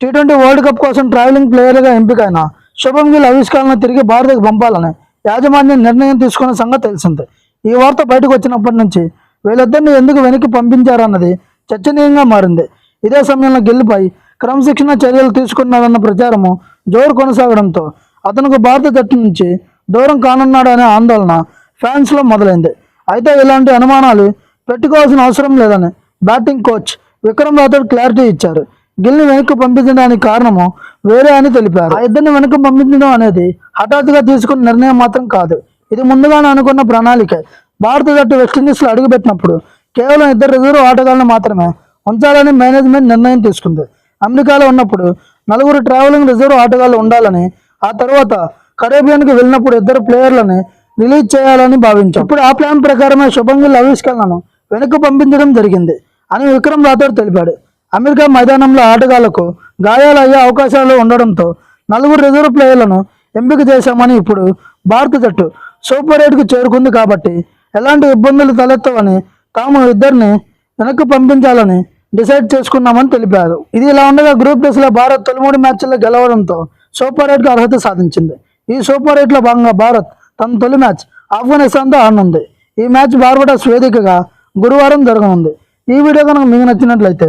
Tea twenty world cup కోసం travelling ప్లేయర్గా ఎంపికైన శుభం గిల్ ఆవిష్కరణను తిరిగి భారత్కు పంపాలని యాజమాన్యం నిర్ణయం తీసుకున్న సంగతి తెలిసిందే. ఈ వార్త బయటకు వచ్చినప్పటి నుంచి వీళ్ళిద్దరిని ఎందుకు వెనక్కి పంపించారన్నది చర్చనీయంగా మారింది. ఇదే సమయంలో గిల్పై క్రమశిక్షణ చర్యలు తీసుకున్నారన్న ప్రచారము జోరు కొనసాగడంతో అతనికి భారత జట్టు నుంచి దూరం కానున్నాడనే ఆందోళన ఫ్యాన్స్లో మొదలైంది. అయితే ఇలాంటి అనుమానాలు పెట్టుకోవాల్సిన అవసరం లేదని batting coach Vikram Rathour clarity ఇచ్చారు. గిల్ని వెనక్కి పంపించడానికి కారణము వేరే అని తెలిపారు. ఆ ఇద్దరిని వెనక్కి పంపించడం అనేది హఠాత్తుగా తీసుకున్న నిర్ణయం మాత్రం కాదు. ఇది ముందుగానే అనుకున్న ప్రణాళిక. భారత జట్టు వెస్టిండీస్లో అడుగుపెట్టినప్పుడు కేవలం ఇద్దరు రిజర్వ్ ఆటగాళ్ళను మాత్రమే ఉంచాలని మేనేజ్మెంట్ నిర్ణయం తీసుకుంది. అమెరికాలో ఉన్నప్పుడు నలుగురు ట్రావెలింగ్ రిజర్వ్ ఆటగాళ్ళు ఉండాలని ఆ తర్వాత కరేబియన్కి వెళ్ళినప్పుడు ఇద్దరు ప్లేయర్లని రిలీజ్ చేయాలని భావించాం. ఇప్పుడు ఆ ప్లాన్ ప్రకారమే శుభంగిల్ ఆవిష్కరణను వెనక్కి పంపించడం జరిగింది అని విక్రమ్ రాథోడ్ తెలిపాడు. అమెరికా మైదానంలో ఆటగాళ్ళకు గాయాలు అయ్యే అవకాశాలు ఉండడంతో నలుగురు రిజర్వ్ ప్లేయర్లను ఎంపిక చేశామని ఇప్పుడు భారత జట్టు సూపర్ ఎయిట్కు చేరుకుంది కాబట్టి ఎలాంటి ఇబ్బందులు తలెత్తవని తాము ఇద్దరిని వెనక్కి పంపించాలని డిసైడ్ చేసుకున్నామని తెలిపారు. ఇది ఇలా ఉండగా గ్రూప్ డెస్లో భారత్ తొలి మూడు మ్యాచ్ల్లో గెలవడంతో సూపర్ ఎయిట్కు అర్హత సాధించింది. ఈ సూపర్ ఎయిట్లో భాగంగా భారత్ తన తొలి మ్యాచ్ ఆఫ్ఘనిస్తాన్తో ఆడనుంది. ఈ మ్యాచ్ బార్బడాస్ వేదికగా గురువారం జరగనుంది. ఈ వీడియో కనుక మీకు నచ్చినట్లయితే